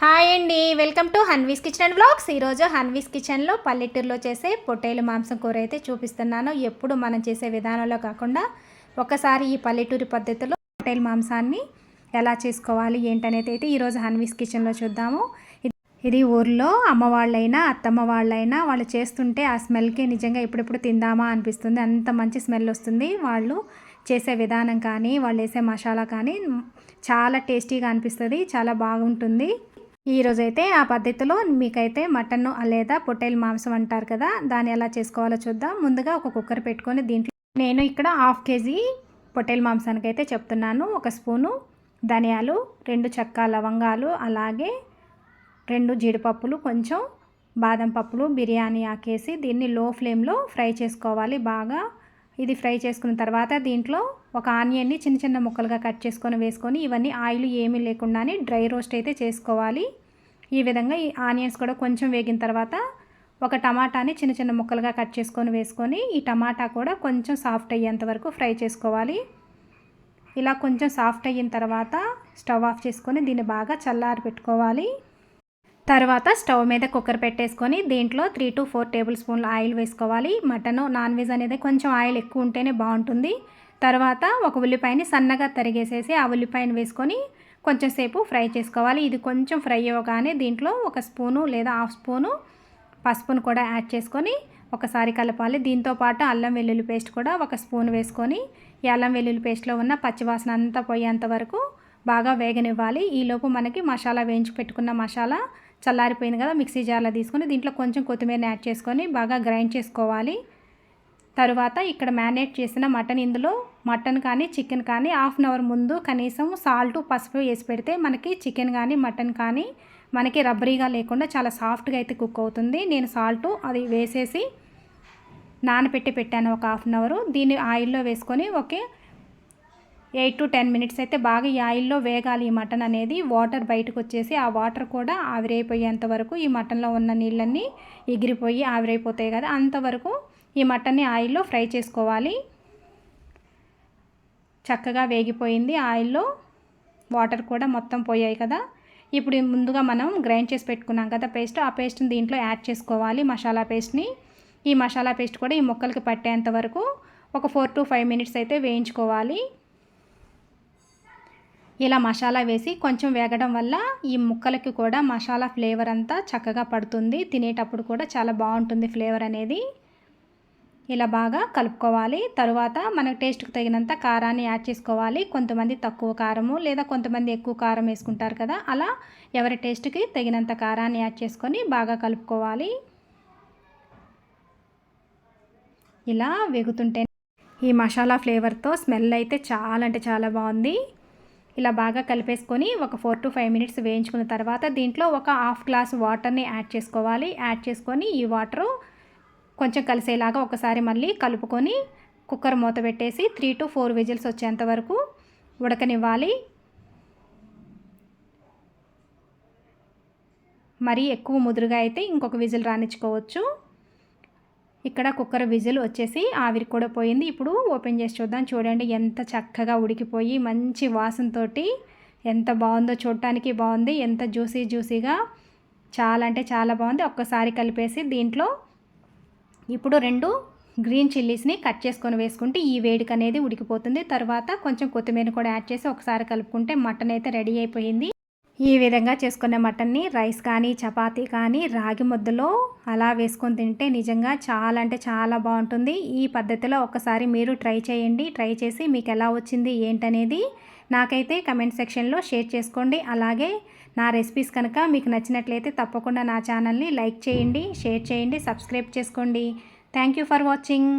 Hi అండి. Welcome to Hanvi's kitchen and ఈరోజు హన్వీస్ కిచెన్లో పల్లెటూరులో చేసే పొట్టేలు మాంసం కూర అయితే చూపిస్తున్నాను. ఎప్పుడు మనం చేసే విధానంలో కాకుండా ఒకసారి ఈ పల్లెటూరి పద్ధతిలో పొట్టేలు మాంసాన్ని ఎలా చేసుకోవాలి ఏంటనేది అయితే ఈరోజు హన్వీస్ కిచెన్లో చూద్దాము. ఇది- ఊర్లో అమ్మ వాళ్ళైనా అత్తమ్మ వాళ్ళైనా వాళ్ళు చేస్తుంటే ఆ స్మెల్కి నిజంగా ఎప్పుడెప్పుడు తిందామా అనిపిస్తుంది. అంత మంచి స్మెల్ వస్తుంది. వాళ్ళు చేసే విధానం కానీ వాళ్ళు వేసే మసాలా కానీ చాలా టేస్టీగా అనిపిస్తుంది. చాలా బాగుంటుంది. ఈరోజు అయితే ఆ పద్ధతిలో మీకైతే మటన్ లేదా పొట్టేల్ మాంసం అంటారు కదా దాన్ని ఎలా చేసుకోవాలో చూద్దాం. ముందుగా ఒక కుక్కర్ పెట్టుకొని దీంట్లో నేను ఇక్కడ హాఫ్ కేజీ పొట్టేల్ మాంసానికి అయితే చెప్తున్నాను. ఒక స్పూను ధనియాలు రెండు చెక్క లవంగాలు అలాగే రెండు జీడిపప్పులు కొంచెం బాదం పప్పులు బిర్యానీ ఆకేసి దీన్ని లో ఫ్లేమ్లో ఫ్రై చేసుకోవాలి బాగా. ఇది ఫ్రై చేసుకున్న తర్వాత దీంట్లో ఒక ఆనియన్ని చిన్న చిన్న ముక్కలుగా కట్ చేసుకొని వేసుకొని ఇవన్నీ ఆయిల్ ఏమీ లేకుండానే డ్రై రోస్ట్ అయితే చేసుకోవాలి. ఈ విధంగా ఈ ఆనియన్స్ కూడా కొంచెం వేగిన తర్వాత ఒక టమాటాని చిన్న చిన్న ముక్కలుగా కట్ చేసుకొని వేసుకొని ఈ టమాటా కూడా కొంచెం సాఫ్ట్ అయ్యేంత వరకు ఫ్రై చేసుకోవాలి. ఇలా కొంచెం సాఫ్ట్ అయిన తర్వాత స్టవ్ ఆఫ్ చేసుకొని దీన్ని బాగా చల్లారి పెట్టుకోవాలి తర్వాత స్టవ్ మీద కుక్కర్ పెట్టేసుకొని దీంట్లో త్రీ టు ఫోర్ టేబుల్ స్పూన్ల ఆయిల్ వేసుకోవాలి. మటన్ నాన్ వెజ్ అనేది కొంచెం ఆయిల్ ఎక్కువ ఉంటేనే బాగుంటుంది. తర్వాత ఒక ఉల్లిపాయని సన్నగా తరిగేసేసి ఆ ఉల్లిపాయని వేసుకొని కొంచెం సేపు ఫ్రై చేసుకోవాలి. ఇది కొంచెం ఫ్రై అవ్వగానే దీంట్లో ఒక స్పూను లేదా హాఫ్ స్పూను పసుపును కూడా యాడ్ చేసుకొని ఒకసారి కలపాలి. దీంతో పాటు అల్లం వెల్లుల్లి పేస్ట్ కూడా ఒక స్పూన్ వేసుకొని ఈ అల్లం వెల్లుల్లి పేస్ట్లో ఉన్న పచ్చివాసన అంతా పోయేంత వరకు బాగా వేగనివ్వాలి. ఈలోపు మనకి మసాలా వేయించి పెట్టుకున్న మసాలా చల్లారిపోయింది కదా మిక్సీ జార్లో తీసుకొని దీంట్లో కొంచెం కొత్తిమీరని యాడ్ చేసుకొని బాగా గ్రైండ్ చేసుకోవాలి. తరువాత ఇక్కడ మ్యారినేట్ చేసిన మటన్ ఇందులో మటన్ కానీ చికెన్ కానీ హాఫ్ అన్ అవర్ ముందు కనీసం సాల్ట్ పసుపు వేసి పెడితే మనకి చికెన్ కానీ మటన్ కానీ మనకి రబ్బరీగా లేకుండా చాలా సాఫ్ట్గా అయితే కుక్ అవుతుంది. నేను సాల్ట్ అది వేసేసి నానబెట్టి పెట్టాను ఒక హాఫ్ అన్ అవర్. దీన్ని ఆయిల్లో వేసుకొని okay eight to ten minutes అయితే బాగా ఈ ఆయిల్లో వేగాలి ఈ మటన్ అనేది. వాటర్ బయటకు వచ్చేసి ఆ వాటర్ కూడా ఆవిరైపోయేంత వరకు ఈ మటన్లో ఉన్న నీళ్ళన్నీ ఎగిరిపోయి ఆవిరైపోతాయి కదా అంతవరకు ఈ మటన్ని ఆయిల్లో ఫ్రై చేసుకోవాలి. చక్కగా వేగిపోయింది ఆయిల్లో. వాటర్ కూడా మొత్తం పోయాయి కదా. ఇప్పుడు ముందుగా మనం గ్రైండ్ చేసి పెట్టుకున్నాం కదా పేస్ట్ ఆ పేస్ట్ని దీంట్లో యాడ్ చేసుకోవాలి మసాలా పేస్ట్ని. ఈ మసాలా పేస్ట్ కూడా ఈ ముక్కలకి పట్టేంత వరకు ఒక ఫోర్ టు ఫైవ్ మినిట్స్ అయితే వేయించుకోవాలి. ఇలా మసాలా వేసి కొంచెం వేగడం వల్ల ఈ ముక్కలకి కూడా మసాలా ఫ్లేవర్ అంతా చక్కగా పడుతుంది. తినేటప్పుడు కూడా చాలా బాగుంటుంది ఫ్లేవర్ అనేది. ఇలా బాగా కలుపుకోవాలి. తరువాత మనకు టేస్ట్కి తగినంత కారాన్ని యాడ్ చేసుకోవాలి. కొంతమంది తక్కువ కారము లేదా కొంతమంది ఎక్కువ కారం వేసుకుంటారు కదా అలా ఎవరి టేస్ట్కి తగినంత కారాన్ని యాడ్ చేసుకొని బాగా కలుపుకోవాలి. ఇలా వేగుతుంటే ఈ మసాలా ఫ్లేవర్తో స్మెల్ అయితే చాలా అంటే చాలా బాగుంది. ఇలా బాగా కలిపేసుకొని ఒక ఫోర్ టు ఫైవ్ మినిట్స్ వేయించుకున్న తర్వాత దీంట్లో ఒక హాఫ్ గ్లాస్ వాటర్ని యాడ్ చేసుకోవాలి. యాడ్ చేసుకొని ఈ వాటరు కొంచెం కలిసేలాగా ఒకసారి మళ్ళీ కలుపుకొని కుక్కర్ మూత పెట్టేసి త్రీ టు ఫోర్ విజిల్స్ వచ్చేంత వరకు ఉడకనివ్వాలి. మరీ ఎక్కువ ముదురుగా అయితే ఇంకొక విజిల్ రానిచ్చుకోవచ్చు. ఇక్కడ కుక్కర్ విజిల్ వచ్చేసి ఆవిరి కూడా పోయింది. ఇప్పుడు ఓపెన్ చేసి చూద్దాం. చూడండి ఎంత చక్కగా ఉడికిపోయి మంచి వాసనతోటి ఎంత బాగుందో చూడటానికి బాగుంది. ఎంత జ్యూసీ జ్యూసీగా చాలా అంటే చాలా బాగుంది. ఒక్కసారి కలిపేసి దీంట్లో ఇప్పుడు రెండు గ్రీన్ చిల్లీస్ని కట్ చేసుకొని వేసుకుంటే ఈ వేడికి అనేది ఉడికిపోతుంది. తర్వాత కొంచెం కొత్తిమీర కూడా యాడ్ చేసి ఒకసారి కలుపుకుంటే మటన్ అయితే రెడీ అయిపోయింది. ఈ విధంగా చేసుకునే మటన్ని రైస్ కానీ చపాతీ కానీ రాగి ముద్దలో అలా వేసుకొని తింటే నిజంగా చాలా అంటే చాలా బాగుంటుంది. ఈ పద్ధతిలో ఒకసారి మీరు ట్రై చేయండి. ట్రై చేసి మీకు ఎలా వచ్చింది ఏంటనేది నాకైతే కమెంట్ సెక్షన్లో షేర్ చేసుకోండి. అలాగే నా రెసిపీస్ కనుక మీకు నచ్చినట్లయితే తప్పకుండా నా ఛానల్ని లైక్ చేయండి షేర్ చేయండి సబ్స్క్రైబ్ చేసుకోండి. Thank you for watching.